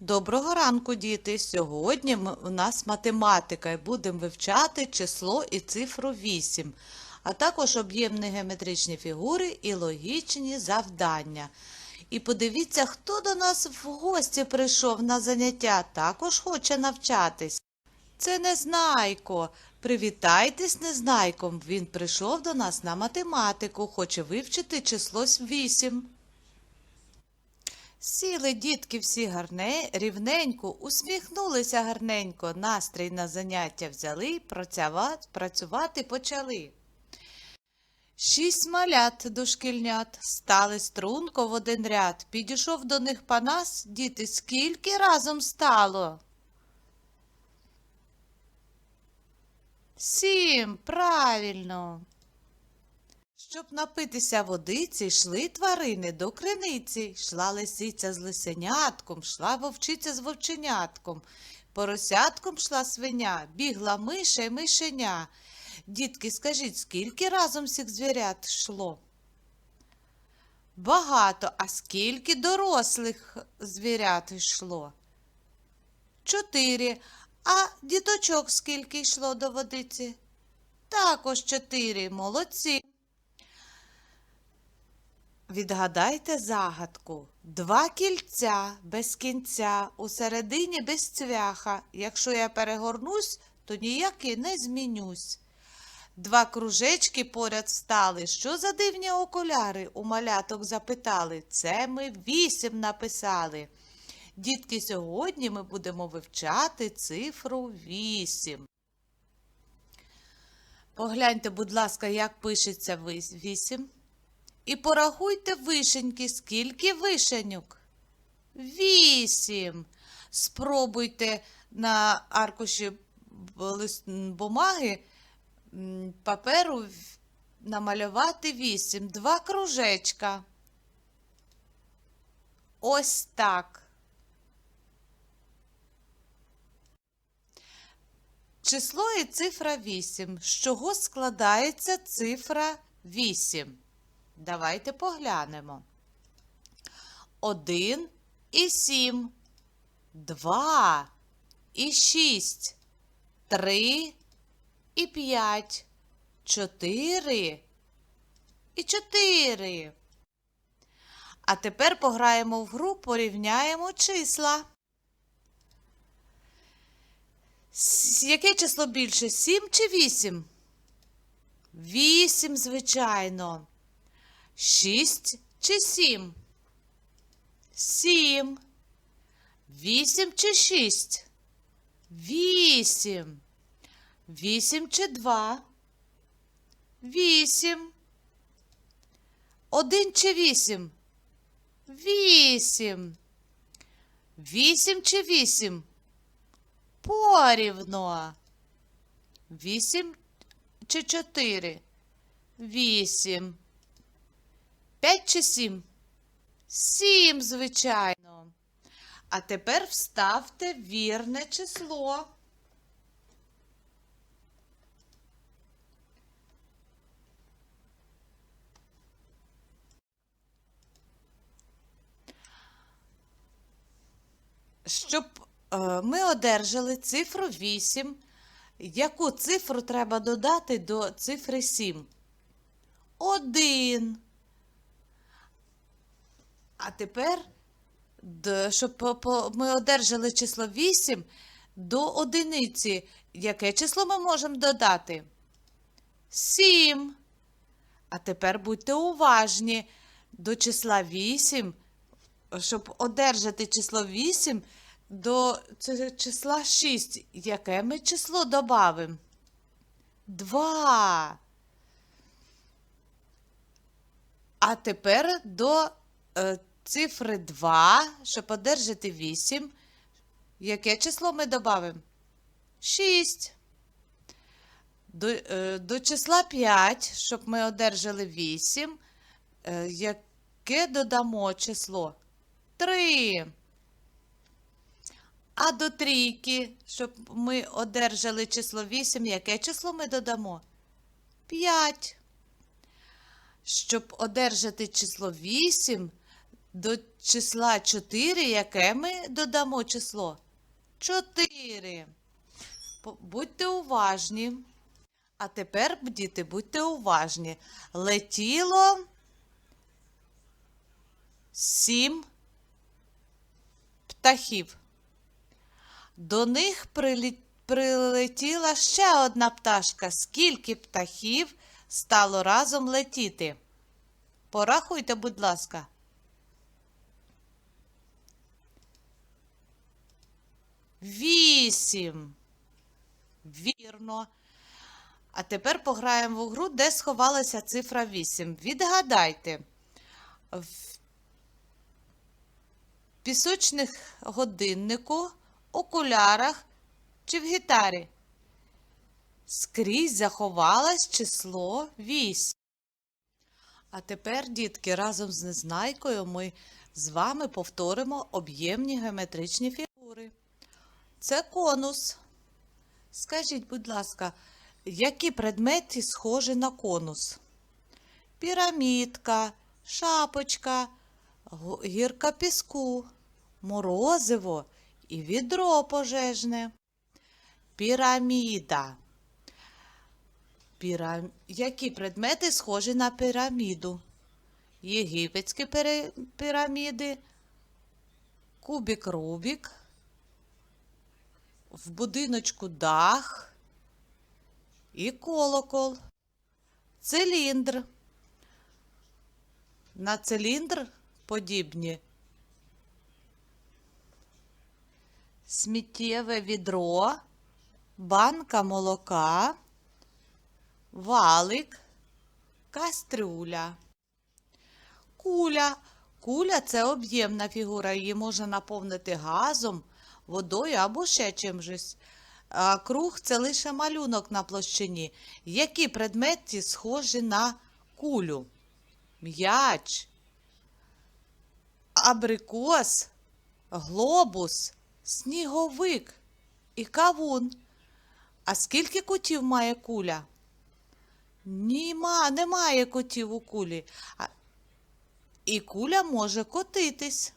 Доброго ранку, діти! Сьогодні у нас математика і будемо вивчати число і цифру 8, а також об'ємні геометричні фігури і логічні завдання. І подивіться, хто до нас в гості прийшов на заняття, також хоче навчатись. Це Незнайко. Привітайтесь Незнайком. Він прийшов до нас на математику, хоче вивчити число 8. Сіли дітки всі гарне, рівненько, усміхнулися гарненько, настрій на заняття взяли, працювати, почали. Шість малят дошкільнят стали струнко в один ряд. Підійшов до них панас, діти, скільки разом стало? Сім, правильно. Щоб напитися водиці, йшли тварини до криниці, йшла лисиця з лисенятком, йшла вовчиця з вовченятком, поросятком йшла свиня, бігла миша й мишеня. Дітки, скажіть, скільки разом всіх звірят йшло? Багато, а скільки дорослих звірят йшло? Чотири. А діточок скільки йшло до водиці? Також чотири. Молодці. Відгадайте загадку. Два кільця без кінця, у середині без цвяха. Якщо я перегорнусь, то ніяки не змінюсь. Два кружечки поряд стали. Що за дивні окуляри? У маляток запитали. Це ми вісім написали. Дітки, сьогодні ми будемо вивчати цифру вісім. Погляньте, будь ласка, як пишеться вісім. І порахуйте вишеньки, скільки вишеньок? Вісім. Спробуйте на аркуші бумаги паперу намалювати вісім. Два кружечка. Ось так. Число і цифра 8. З чого складається цифра 8? Давайте поглянемо. 1 і 7, 2 і 6, 3 і 5, 4 і 4. А тепер пограємо в гру, порівняємо числа. Яке число більше? 7 чи 8? 8, звичайно. Шість чи сім? Сім. Вісім чи шість? Вісім. Вісім чи два? Вісім. Один чи вісім? Вісім. Вісім чи вісім? Порівно. Вісім чи чотири? Вісім. П'ять чи сім? Сім, звичайно. А тепер вставте вірне число. Щоб е, ми одержали цифру 8, яку цифру треба додати до цифри 7? Один. А тепер, щоб ми одержали число 8 до одиниці, яке число ми можемо додати? 7. А тепер будьте уважні. До числа 8, щоб одержати число 8 до числа 6, яке ми число додамо? 2. А тепер до е, цифри 2, щоб одержати 8. Яке число ми додамо? 6. До, е, до числа 5, щоб ми одержали 8. Е, яке додамо число? 3. А до трійки, щоб ми одержали число 8, яке число ми додамо? 5. Щоб одержати число 8, До числа 4, яке ми додамо число? 4. Будьте уважні. А тепер, діти, будьте уважні. Летіло сім птахів. До них прилетіла ще одна пташка. Скільки птахів стало разом летіти? Порахуйте, будь ласка. Вісім. Вірно. А тепер пограємо в гру, де сховалася цифра 8. Відгадайте. В пісочних годиннику, окулярах чи в гітарі. Скрізь заховалось число 8. А тепер, дітки, разом з Незнайкою ми з вами повторимо об'ємні геометричні фігури. Це конус. Скажіть, будь ласка, які предмети схожі на конус? Пірамідка, шапочка, гірка піску, морозиво і відро пожежне. Піраміда. Пірам... Які предмети схожі на піраміду? Єгипетські піраміди, кубик Рубік, в будиночку дах і колокол, циліндр. На циліндр подібні сміттєве відро, банка молока, валик, кастрюля. Куля. Куля це об'ємна фігура, її можна наповнити газом, водою або ще чимось. А круг це лише малюнок на площині. Які предмети схожі на кулю? М'яч, абрикос, глобус, сніговик і кавун. А скільки кутів має куля? Німа, немає кутів у кулі. І куля може котитись.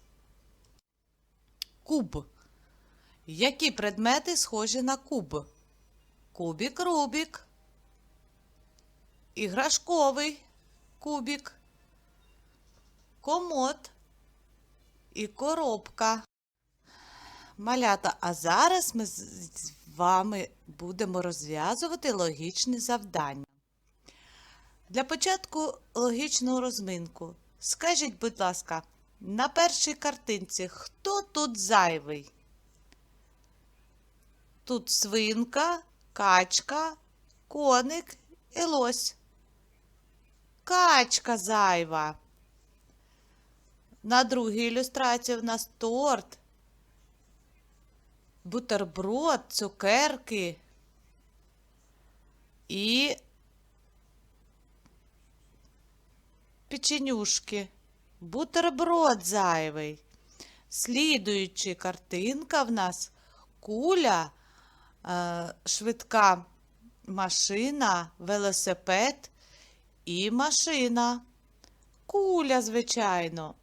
Куб. Які предмети схожі на куб? Кубік Рубік. Іграшковий кубік. Комод і коробка. Малята, а зараз ми з вами будемо розв'язувати логічні завдання. Для початку логічного розминку. Скажіть, будь ласка, на першій картинці хто тут зайвий? Тут свинка, качка, коник і лось. Качка зайва. На другій ілюстрації в нас торт, бутерброд, цукерки і печенюшки. Бутерброд зайвий. Слідуючи картинка в нас куля, швидка машина, велосипед і машина. Куля, звичайно.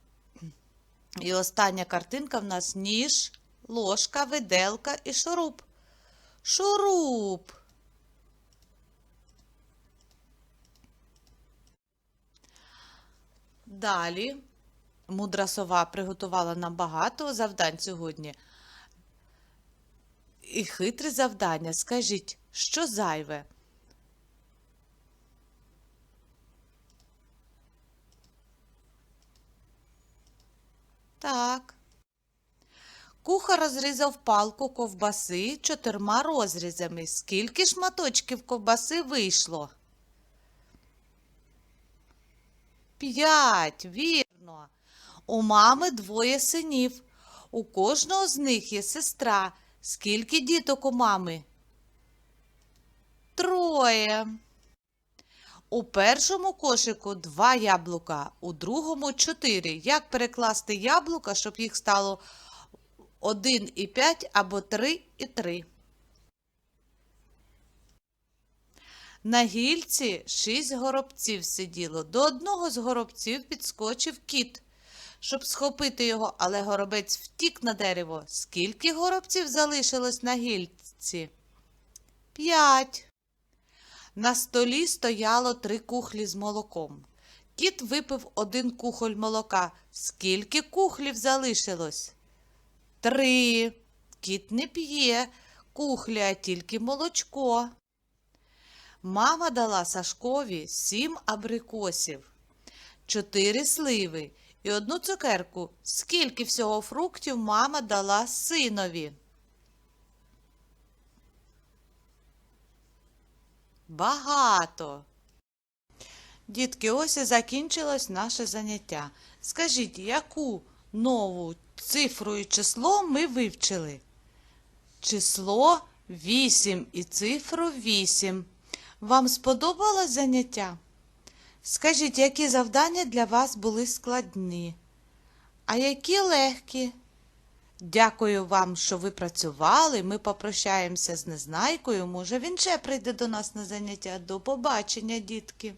І остання картинка в нас ніж, ложка, виделка і шуруп. Шуруп. Далі мудра сова приготувала нам багато завдань сьогодні. І хитре завдання. Скажіть, що зайве? Так. Кухар розрізав палку ковбаси чотирма розрізами. Скільки шматочків ковбаси вийшло? П'ять, вірно. У мами двоє синів. У кожного з них є сестра. Скільки діток у мами? Троє. У першому кошику два яблука, у другому чотири. Як перекласти яблука, щоб їх стало 1 і 5 або 3 і 3? На гільці шість горобців сиділо. До одного з горобців підскочив кіт. Щоб схопити його, але горобець втік на дерево. Скільки горобців залишилось на гільці? П'ять. На столі стояло три кухлі з молоком. Кіт випив один кухоль молока. Скільки кухлів залишилось? Три. Кіт не п'є кухлі, а тільки молочко. Мама дала Сашкові сім абрикосів, чотири сливи і одну цукерку. Скільки всього фруктів мама дала синові? Багато. Дітки, ось і закінчилось наше заняття. Скажіть, яку нову цифру і число ми вивчили? Число 8 і цифру 8. Вам сподобалось заняття? Скажіть, які завдання для вас були складні, а які легкі? Дякую вам, що ви працювали. Ми попрощаємося з Незнайкою. Може, він ще прийде до нас на заняття. До побачення, дітки.